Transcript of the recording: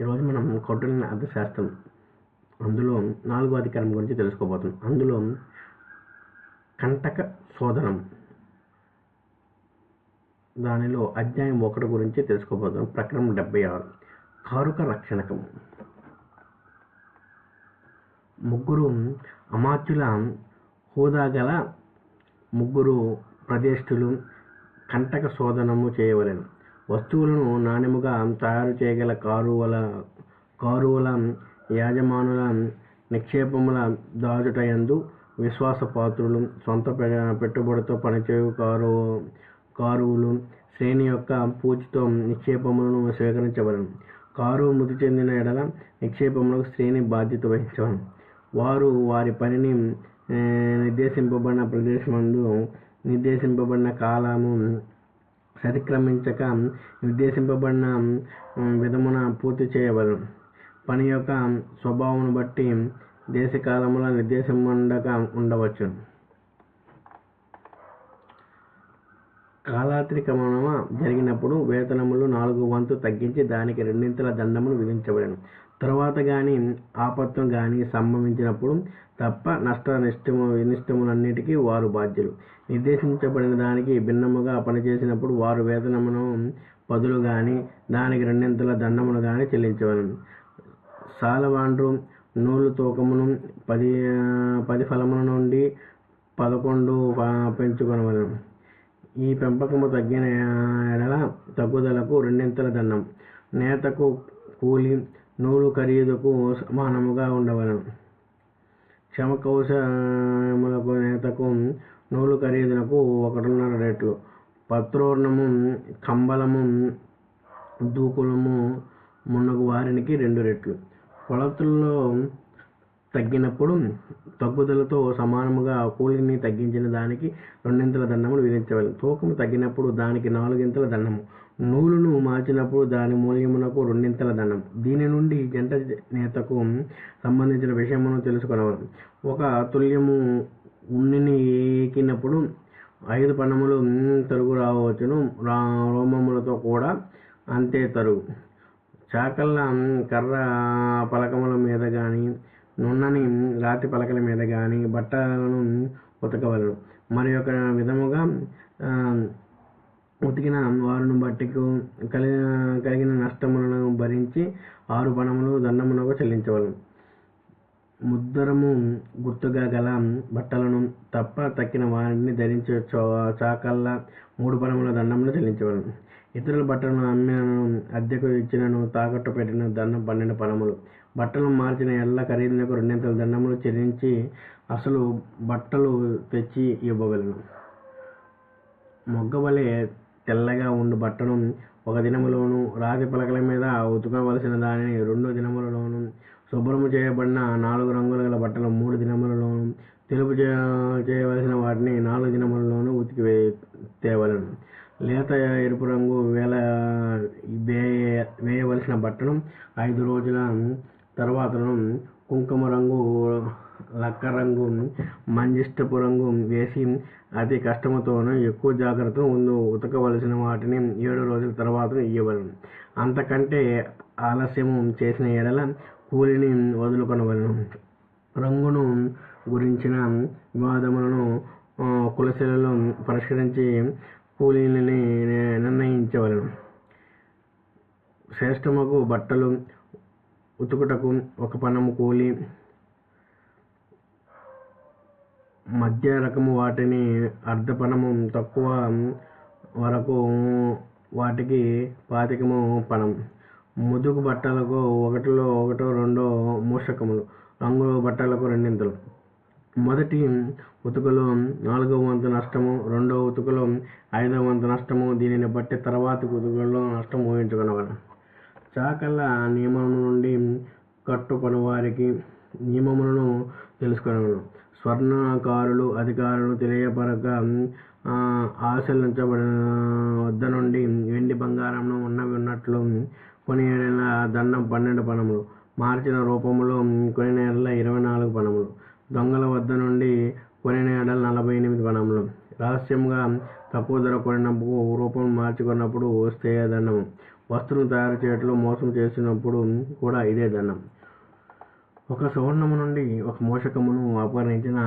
ఈరోజు మనం కౌటిల్య అర్థశాస్త్రం అందులో నాలుగో అధికారం గురించి తెలుసుకోబోతున్నాం. అందులో కంటక శోధనం దానిలో అధ్యాయం ఒకటి గురించి తెలుసుకోబోతున్నాం. ప్రకరణం డెబ్బై ఆరు. కారుక రక్షణకం. ముగ్గురు అమాత్యుల హోదా గల ముగ్గురు ప్రదేశులు కంటక శోధనము చేయవలను. వస్తువులను నాణ్యముగా తయారు చేయగల కారువల కారువల యాజమానుల నిక్షేపముల దాచుటయందు విశ్వాసపాత్రులు సొంత పె- పెట్టుబడితో పనిచేయు కారు కారువులు శ్రేణి యొక్క పూచితో నిక్షేపములను స్వీకరించవలను. కారు మృతి చెందిన ఎడల నిక్షేపములకు శ్రేణి బాధ్యత వహించవలను. వారు వారి పనిని నిర్దేశింపబడిన ప్రదేశమందు నిర్దేశింపబడిన కాలము అతిక్రమించక నిర్దేశింపబడిన విధమున పూర్తి చేయవలం పని యొక్క స్వభావం బట్టి దేశకాలముల నిర్దేశముండక ఉండవచ్చు కాలాత్రికమన జరిగినప్పుడు వేతనములు నాలుగు వంతు తగ్గించి దానికి రెండింతల దండమును విధించబడను తర్వాత కానీ ఆపత్వం కానీ సంభవించినప్పుడు తప్ప నష్ట నిష్టము వినిష్టములన్నిటికీ వారు బాధ్యులు. నిర్దేశించబడిన దానికి భిన్నముగా పనిచేసినప్పుడు వారు వేతనమును పదులు కానీ దానికి రెండింతల దండమును కానీ చెల్లించవలను. సాలవాండ్రు నూలు తూకమును పది పది ఫలముల నుండి పదకొండు పెంచుకొనవలను. ఈ పెంపకము తగ్గిన ఎడల తగ్గుదలకు రెండింతల దండం. నేతకు కూలి నూలు ఖరీదుకు సమానముగా ఉండవలను. క్షమకౌశములకు నేతకు నూలు ఖరీదునకు ఒకటిన్నర రెట్లు. పత్రోర్ణము కంబలము దూకులము మున్నగు వారికి రెండు రెట్లు. కొలతల్లో తగ్గినప్పుడు తగ్గుదలతో సమానముగా కూలిని తగ్గించిన దానికి రెండింతల దండములు విధించవాలి తూకము తగ్గినప్పుడు దానికి నాలుగింతల దండము నూలును మార్చినప్పుడు దాని మూల్యమునకు రెండింతల దండం దీని నుండి జంట నేతకు సంబంధించిన విషయమును తెలుసుకొనవలను. ఒక తుల్యము ఉన్నిని ఏకినప్పుడు ఐదు పన్నములు తరుగు రావచ్చును. రా రోమములతో కూడా అంతే తరుగు. చాకళ్ళ కర్ర పలకముల మీద కానీ నున్నని రాతి పలకల మీద కానీ బట్టలను ఉతకవలను. మరి ఒక విధముగా ఉతికిన వారును బట్టికు కలి కలిగిన నష్టములను భరించి ఆరు పణములు దండమునకు చెల్లించవలను. ముద్దరము గుర్తుగా గల బట్టలను తప్ప తక్కిన వారిని ధరించే చో- మూడు పనముల దండములు చెల్లించవలను. ఇతరుల బట్టలను అమ్మినను అద్దెకు ఇచ్చినను తాకట్టు పెట్టిన దండం పన్నెండు పణములు. బట్టలు మార్చిన ఎల్ల ఖరీదునకు రెండింతల దండములు చెల్లించి అసలు బట్టలు తెచ్చి ఇవ్వగలను మొగ్గవలె తెల్లగా ఉండు బట్టను ఒక దినములోను రాతి పలకల మీద ఉతుకవలసిన దానిని రెండు దినములలోను శుభ్రము చేయబడిన నాలుగు రంగుల గల బట్టలు మూడు దినములలోను తెలుపు చేయవలసిన వాటిని నాలుగు దినములలోను ఉతికి తేవలను లేత ఎరుపు రంగు వేల వేయ వేయవలసిన బట్టను ఐదు రోజుల తర్వాతను కుంకుమ రంగు లక్క రంగు మంజిష్టపు రంగు వేసి అతి కష్టముతోనూ ఎక్కువ జాగ్రత్త ముందు ఉతకవలసిన వాటిని ఏడు రోజుల తర్వాత ఇవ్వవలను అంతకంటే ఆలస్యము చేసిన ఎడల కూలిని వదులుకొనవలను. రంగును గురించిన వివాదములను ఆ, కులశలలో పరిష్కరించి కూలీని నిర్ణయించవలను. శ్రేష్టముకు బట్టలు ఉతుకుటకు ఒక పనము కూలి మధ్య రకము వాటిని అర్ధపణము తక్కువ వరకు వాటికి పాతికము పణం ముదుగు బట్టలకు ఒకటిలో ఒకటో రెండో మూషకములు రంగు బట్టలకు రెండింతలు. మొదటి ఉతుకులో నాలుగవ వంతు నష్టము రెండో ఉతుకులో ఐదవ వంతు నష్టము దీనిని బట్టి తర్వాత ఉతుకుల్లో నష్టం ఊహించుకునవలను. చాకళ్ళ నియమం నుండి కట్టుపని వారికి నియమములను తెలుసుకునవలను స్వర్ణకారులు అధికారులు తెలియపరక ఆశలించబడిన వద్ద నుండి వెండి బంగారంను ఉన్నవి ఉన్నట్లు కొని ఏడల దండం పన్నెండు పనములు మార్చిన రూపములో కొన్ని నేడల ఇరవై నాలుగు పనములు దొంగల వద్ద నుండి కొన్ని నేడల నలభై ఎనిమిది పనములు. రహస్యంగా తక్కువ ధర కొనినప్పుడు రూపం మార్చుకున్నప్పుడు స్థేయ దండము. వస్తువును తయారు చేయడంలో మోసం చేసినప్పుడు కూడా ఇదే దండం ఒక సువర్ణము నుండి ఒక మోషకమును అపహరించిన